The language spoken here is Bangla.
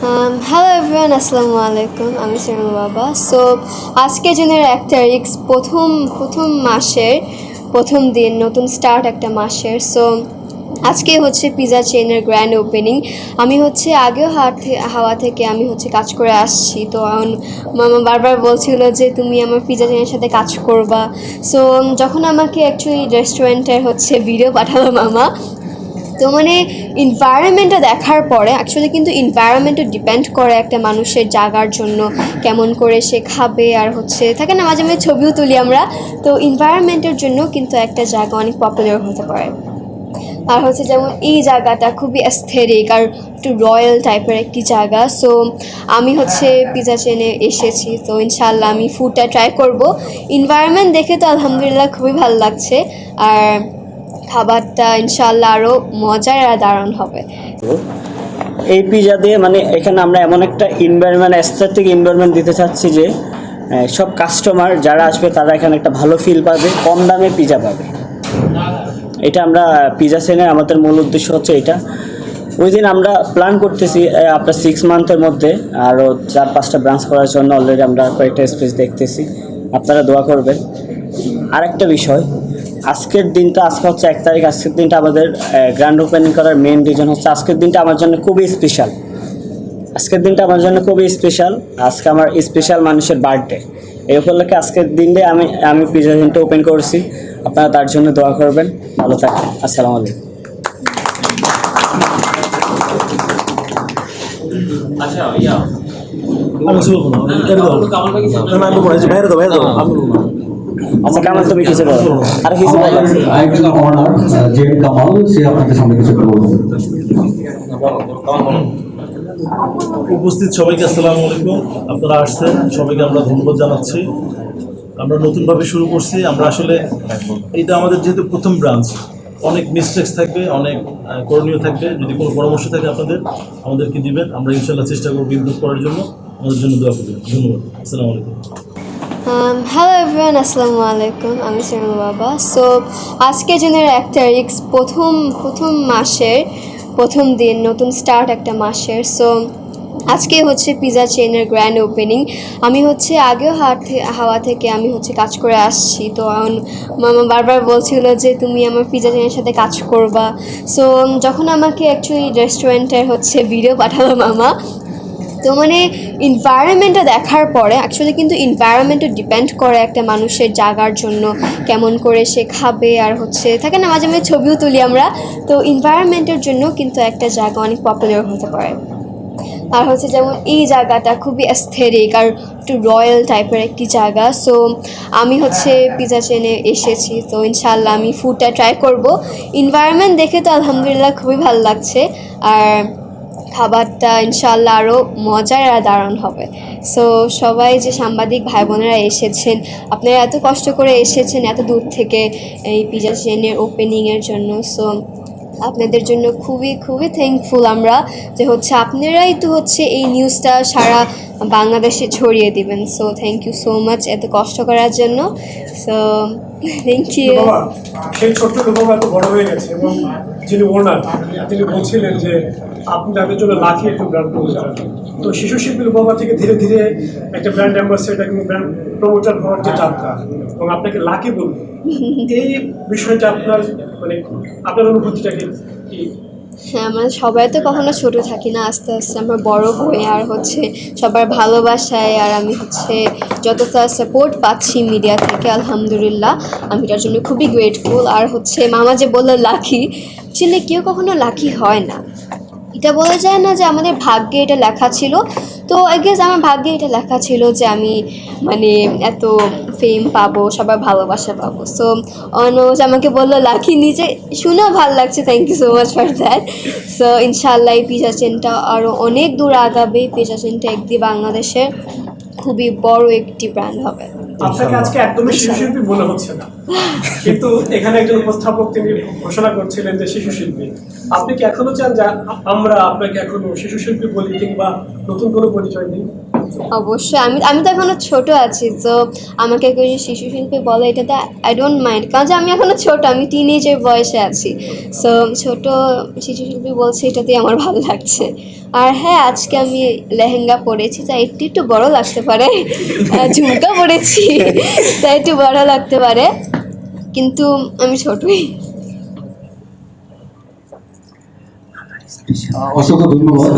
হ্যালো এভরিওয়ান আসসালামু আলাইকুম আমি সিনেমা বাবা সো আজকে জুনের এক তারিখ, প্রথম প্রথম মাসের, প্রথম দিন, নতুন স্টার্ট একটা মাসের। সো আজকে হচ্ছে পিজা চেনের গ্র্যান্ড ওপেনিং আমি হচ্ছে আগেও হাওয়া থেকে আমি হচ্ছে কাজ করে আসছি। তো মামা বারবার বলছিল যে, তুমি আমার পিজা চেনের সাথে কাজ করবা। সো যখন আমাকে অ্যাকচুয়ালি রেস্টুরেন্টের হচ্ছে ভিডিও পাঠালো মামা তো মানে এনভায়রনমেন্টটা দেখার পরে অ্যাকচুয়ালি কিন্তু এনভায়রনমেন্টও ডিপেন্ড করে একটা মানুষের জাগার জন্য কেমন করে সে খাবে আর হচ্ছে, থাকে না, মাঝে মাঝে ছবিও তুলি আমরা। তো এনভায়রনমেন্টের জন্য কিন্তু একটা জায়গা অনেক পপুলার হতে পারে। আর হচ্ছে যেমন এই জায়গাটা খুবই অ্যাস্থেরিক আর একটু রয়্যাল টাইপের একটি জায়গা। সো আমি হচ্ছে পিজা চেনে এসেছি। তো ইনশাল্লাহ আমি ফুডটা ট্রাই করব। এনভায়রনমেন্ট দেখে তো আলহামদুলিল্লাহ খুবই ভালো লাগছে। আর খাবারটা ইনশাল্লাহ আরও মজার আর দারুণ হবে। এই পিজা দিয়ে মানে এখানে আমরা এমন একটা এনভায়রনমেন্ট অ্যাস্থেটিক এনভায়রনমেন্ট দিতে চাচ্ছি যে সব কাস্টমার যারা আসবে তারা এখানে একটা ভালো ফিল পাবে, কম দামে পিজা পাবে। এটা আমরা পিজা সেনের আমাদের মূল উদ্দেশ্য হচ্ছে এটা। ওই দিন আমরা প্ল্যান করতেছি আপনার সিক্স মান্থের মধ্যে আরও চার পাঁচটা ব্রাঞ্চ করার জন্য অলরেডি আমরা কয়েকটা স্পেস দেখতেছি। আপনারা দোয়া করবেন। আরেকটা বিষয় আজকের দিনটা আজকে হচ্ছে এক তারিখ আজকের দিনটা আমাদের গ্র্যান্ড ওপেনিং করার মেন রিজন হচ্ছে আজকের দিনটা আমার জন্য খুবই স্পেশাল আজকের দিনটা আমার জন্য খুবই স্পেশাল আজকে আমার স্পেশাল মানুষের বার্থডে এই উপলক্ষে আজকের দিনে আমি আমি পিজা সেন্টার ওপেন করছি আপনারা তার জন্য দোয়া করবেন ভালো থাকবেন আসসালামু আলাইকুম আচ্ছা ইয়া আমি শুরু করব না আমি বলব না, এই যে বাইরে দাও বাইরে দাও আমি বলব আচ্ছা কামাল তুমি কিছু বলো। আর কিছু বলো। আরেকজন অনার জেম কামাল সে আপনাদের সামনে কিছু বলবে। উপস্থিত সবাইকে আসসালামু আলাইকুম। আপনারা আসছেন সবাইকে আমরা ধন্যবাদ জানাচ্ছি। আমরা নতুনভাবে শুরু করছি। আমরা আসলে এটা আমাদের যেহেতু প্রথম ব্রাঞ্চ অনেক মিস্টেক্স থাকবে অনেক করণীয় থাকবে। যদি কোনো পরামর্শ থাকে আপনাদের আমাদেরকে দিবেন। আমরা ইনশাল্লাহ চেষ্টা করব ইমপ্রুভ করার জন্য। আমাদের জন্য দোয়া করবেন। ধন্যবাদ। আসসালামু আলাইকুম। হ্যালো এভরিওয়ান আসসালামু আলাইকুম আমি সিনেমা বাবা সো আজকে জুনের এক তারিখ, প্রথম প্রথম মাসের, প্রথম দিন, নতুন স্টার্ট একটা মাসের। সো আজকে হচ্ছে পিজা চেনের গ্র্যান্ড ওপেনিং আমি হচ্ছে আগেও হাওয়া থেকে আমি হচ্ছে কাজ করে আসছি। তো মামা বারবার বলছিল যে, তুমি আমার পিজা চেনের সাথে কাজ করবা। সো যখন আমাকে অ্যাকচুয়ালি রেস্টুরেন্টের হচ্ছে ভিডিও পাঠালো মামা তো মানে এনভায়রনমেন্টটা দেখার পরে অ্যাকচুয়ালি কিন্তু এনভায়রনমেন্টও ডিপেন্ড করে একটা মানুষের জাগার জন্য কেমন করে সে খাবে আর হচ্ছে, থাকে না, মাঝে মাঝে ছবিও তুলি আমরা, তো এনভায়রনমেন্টের জন্য কিন্তু একটা জায়গা অনেক পপুলার হতে পারে। আর হচ্ছে যেমন এই জায়গাটা খুবই অ্যাস্থেরিক আর একটু রয়্যাল টাইপের একটি জায়গা সো আমি হচ্ছে পিজা চেনে এসেছি, তো ইনশাল্লাহ আমি ফুডটা ট্রাই করব। এনভায়রনমেন্ট দেখে তো আলহামদুলিল্লাহ খুবই ভালো লাগছে, আর খাবারটা ইনশাল্লাহ আরও মজার আর দারুণ হবে। সো সবাই যে সাংবাদিক ভাই বোনেরা এসেছেন, আপনারা এত কষ্ট করে এসেছেন এত দূর থেকে এই পিজা চেনের ওপেনিংয়ের জন্য। সো আপনাদের জন্য খুবই খুবই থ্যাঙ্কফুল আমরা যে হচ্ছে আপনারাই তো হচ্ছে এই নিউজটা সারা বাংলাদেশে ছড়িয়ে দিবেন। So thank you so much এত কষ্ট করার জন্য। সো থ্যাংক ইউ এবং যিনি ওনার, তিনি বলছিলেন যে আপনি তাদের জন্য লাখি একটু ব্র্যান্ড প্রমোটার তো শিশু শিল্পীর বাবা থেকে ধীরে ধীরে একটা ব্র্যান্ড অ্যাম্বাসেডার কিংবা ব্র্যান্ড প্রমোটার হওয়ার যে যাত্রা, এবং আপনাকে লাকি বলব। এই বিষয়টা আপনার মানে আপনার অনুভূতিটা কি? হ্যাঁ মানে সবাই তো কখনো ছোট থাকি না, আস্তে আস্তে আমরা বড় হয়ে আর হচ্ছে সবার ভালোবাসায় আর আমি হচ্ছে যতটা সাপোর্ট পাচ্ছি মিডিয়া থেকে, আলহামদুলিল্লাহ, আমি তার জন্য খুবই গ্রেটফুল আর হচ্ছে মামা যে বলল লাকি ছেলে কেউ কখনো লাকি হয় না। এটা বলা যায় না যে আমাদের ভাগ্যে এটা লেখা ছিল তো আই গেস আমার ভাগ্যে এটা লেখা ছিল যে আমি মানে এত ফেম পাবো, সবার ভালোবাসা পাবো। সো অনুজ আমাকে বলল, লাকি, নিজে শুনেও ভালো লাগছে thank you so much for that so ইনশাল্লাহ এই পিজা চেনটা আরও অনেক দূর আগাবে। পিজা চেনটা একদি বাংলাদেশের খুবই বড় একটি ব্র্যান্ড হবে। আপনাকে আজকে একদমই শিশু শিল্পী মনে হচ্ছে না। কিন্তু এখানে একজন উপস্থাপক তিনি ঘোষণা করছিলেন যে শিশু শিল্পী। আপনি কি এখনও চান যে আমরা আপনাকে এখনও শিশু শিল্পী বলি কিংবা নতুন কোনো পরিচয় দিই? অবশ্যই। আমি আমি তো এখনও ছোট আছি, তো আমাকে কেউ যদি শিশু শিল্পী বলে, এটাতে আই ডোন্ট মাইন্ড কারণ যে আমি এখনও ছোট, আমি টিনেজের বয়সে আছি। সো ছোট শিশু শিল্পী বলছে, এটাতেই আমার ভালো লাগছে। আর হ্যাঁ আজকে আমি লেহেঙ্গা পরেছি, তাই একটু একটু বড় লাগতে পারে। ঝুমকা পরেছি, তাই একটু বড় লাগতে পারে। কিন্তু আমি ছোটই। অসংখ্য ধন্যবাদ।